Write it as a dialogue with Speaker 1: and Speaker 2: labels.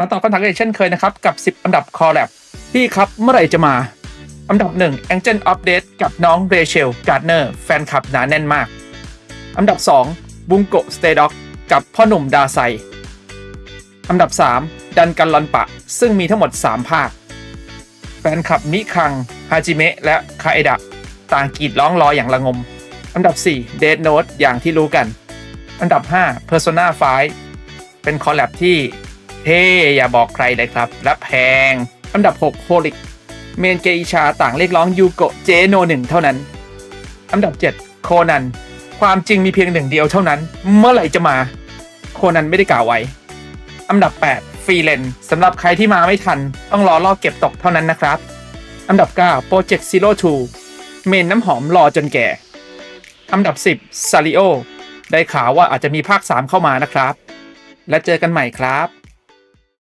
Speaker 1: มาตอบคำถามกันอีกเช่นเคยนะครับ กับ 10 อันดับคอร์แลบพี่ครับเมื่อไหร่จะมา อันดับ 1 Angel Update กับน้องเรเชลการ์เนอร์แฟนคลับหนาแน่นมาก อันดับ 2 บุงโกสเตด็อกกับพ่อหนุ่มดาไซ อันดับ 3 ดันกันลอนปะ ซึ่งมีทั้งหมด 3 ภาค แฟนคลับมิคัง ฮาจิเมะ และคาเอดะต่างกรีดร้องรออย่างระงม อันดับ 4 Dead Note อย่างที่รู้กัน อันดับ 5 Persona 5 เป็นคอลแลบที่ เท่อย่าบอกใครเลยครับ และแพง อันดับ6 h o l i c เมนเกอิชาต่างเรียกร้องยูโกะเจโนหนึ่งเท่านั้น อันดับ 7 โคนัน ความจริงมีเพียงหนึ่งเดียวเท่านั้น เมื่อไหร่จะมา โคนันไม่ได้กล่าวไว้ อันดับ 8 ฟรีเลนสำหรับใครที่มาไม่ทัน ต้องรอรอบเก็บตกเท่านั้นนะครับ อันดับ9 Project Zero Two เมนน้ำหอมรอจนแก่ อันดับ 10ซาริโอได้ข่าวว่าอาจจะมีภาค 3 เข้ามานะครับ และเจอกันใหม่ครับ